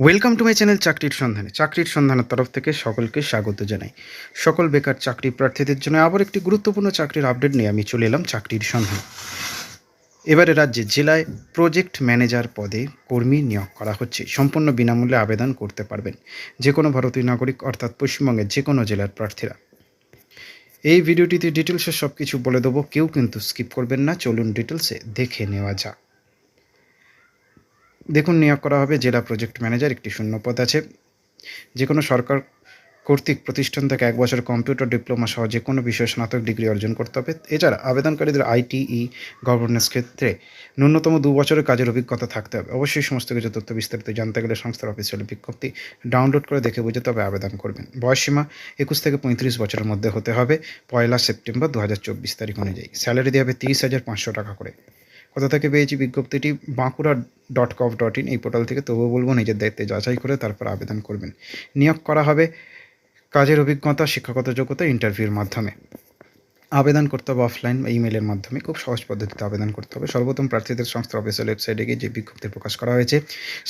Welcome to my channel চাকরির সন্ধানে চাকরির সন্ধানের তরফ থেকে সকলকে স্বাগত জানাই। সকল বেকার চাকরি প্রার্থীদের জন্য আবার একটি গুরুত্বপূর্ণ চাকরির আপডেট নিয়ে আমি চলে এলাম চাকরির সন্ধানে এবারে রাজ্যে জেলায় প্রজেক্ট ম্যানেজার পদে কর্মী নিয়োগ করা হচ্ছে। সম্পূর্ণ বিনামূল্যে আবেদন করতে পারবেন যে কোনো ভারতীয় নাগরিক অর্থাৎ পশ্চিমবঙ্গের যে কোনো জেলার প্রার্থীরা। এই ভিডিওটিতে ডিটেলসে সব কিছু বলে দেবো। কেউ কিন্তু স্কিপ করবেন না। চলুন ডিটেলসে দেখে নেওয়া যাক। দেখুন, নিয়োগ করা হবে জেলা প্রজেক্ট ম্যানেজার, একটি শূন্য পদ আছে। যে কোনো সরকার কর্তৃক প্রতিষ্ঠান থেকে এক বছর কম্পিউটার ডিপ্লোমা সহ যে কোনো বিষয়ে স্নাতক ডিগ্রি অর্জন করতে হবে। এছাড়া আবেদনকারীদের আইটিই গভর্নেন্স ক্ষেত্রে ন্যূনতম দু বছরের কাজের অভিজ্ঞতা থাকতে হবে। অবশ্যই সমস্ত কিছু তথ্য বিস্তারিত জানতে গেলে সংস্থার অফিসিয়াল বিজ্ঞপ্তি ডাউনলোড করে দেখে বুঝে তবে আবেদন করবেন। বয়সসীমা একুশ থেকে পঁয়ত্রিশ বছরের মধ্যে হতে হবে। পয়লা সেপ্টেম্বর দু হাজার চব্বিশ তারিখ অনুযায়ী। স্যালারি দেওয়া হবে তিরিশ হাজার পাঁচশো টাকা করে। কোথা থেকে পেয়েছি বিজ্ঞপ্তিটি? Bankura dot gov dot in এই পোর্টাল থেকে। তবুও বলব, নিজের দায়িত্বে যাচাই করে তারপর আবেদন করবেন। নিয়োগ করা হবে কাজের অভিজ্ঞতা, শিক্ষাগত যোগ্যতা ইন্টারভিউর মাধ্যমে। আবেদন করতে হবে অফলাইন বা ইমেলের মাধ্যমে। খুব সহজ পদ্ধতিতে আবেদন করতে হবে। সর্বপ্রথম প্রার্থীদের সংস্থার অফিসিয়াল ওয়েবসাইটে গিয়ে যে বিজ্ঞপ্তি প্রকাশ করা হয়েছে,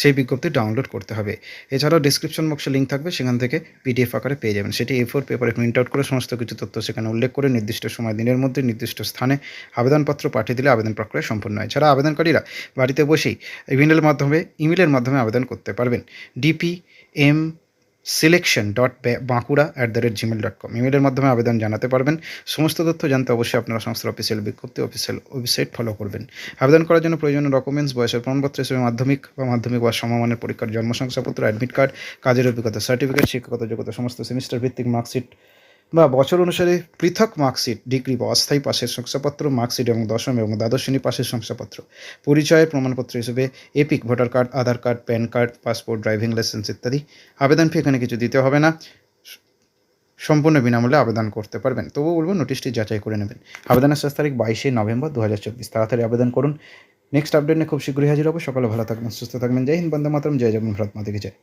সেই বিজ্ঞপ্তি ডাউনলোড করতে হবে। এছাড়াও ডিসক্রিপশন বক্সে লিঙ্ক থাকবে, সেখান থেকে পিডিএফ আকারে পেয়ে যাবেন। সেটি এ ফোর পেপারে প্রিন্ট আউট করে সমস্ত কিছু তথ্য সেখানে উল্লেখ করে নির্দিষ্ট সময়, দিনের মধ্যে, নির্দিষ্ট স্থানে আবেদনপত্র পাঠিয়ে দিলে আবেদন প্রক্রিয়া সম্পূর্ণ হয়। এছাড়া আবেদনকারীরা বাড়িতে বসেই ইমেলের মাধ্যমে ইমেলের মাধ্যমে আবেদন করতে পারবেন। DP M selection dot Bankura at the rate Gmail dot com ইমেলের মাধ্যমে আবেদন জানাতে পারবেন। সমস্ত তথ্য জানতে অবশ্যই আপনারা সংস্থার অফিসিয়াল বিজ্ঞপ্তি অফিসিয়াল ওয়েবসাইট ফলো করবেন। আবেদন করার জন্য প্রয়োজনীয় ডকুমেন্টস বয়সের প্রমাণপত্র, হিসেবে মাধ্যমিক বা মাধ্যমিক বা সমমানের পরীক্ষার জন্ম শংসাপত্র অ্যাডমিট কার্ড কাজের অভিজ্ঞতা সার্টিফিকেট শিক্ষাগত যোগ্যতা, সমস্ত সেমিস্টার ভিত্তিক মার্কশিট বা বছর অনুসারে পৃথক মার্কশিট, ডিগ্রি বা অস্থায়ী পাশের শংসাপত্র, মার্কশিট এবং দশম এবং দ্বাদশ শ্রেণি পাশের শংসাপত্র। পরিচয়ের প্রমাণপত্র হিসেবে EPIC voter card, Aadhaar card, PAN card, passport, driving licence ইত্যাদি আবেদন ফি এখানে কিছু দিতে হবে না। সম্পূর্ণ বিনামূল্যে আবেদন করতে পারবেন। তবুও বলব নোটিশটি যাচাই করে নেবেন। আবেদনের শেষ তারিখ বাইশে নভেম্বর দু হাজার চব্বিশ। তাড়াতাড়ি আবেদন করুন। নেক্সট আপডেট নিয়ে খুব শীঘ্রই হাজির হব। সকালে ভালো থাকবেন, সুস্থ থাকবেন। জয় হিন্দ, বন্দে মাতরম। জয় জগন ভারত মাতাকে জয়।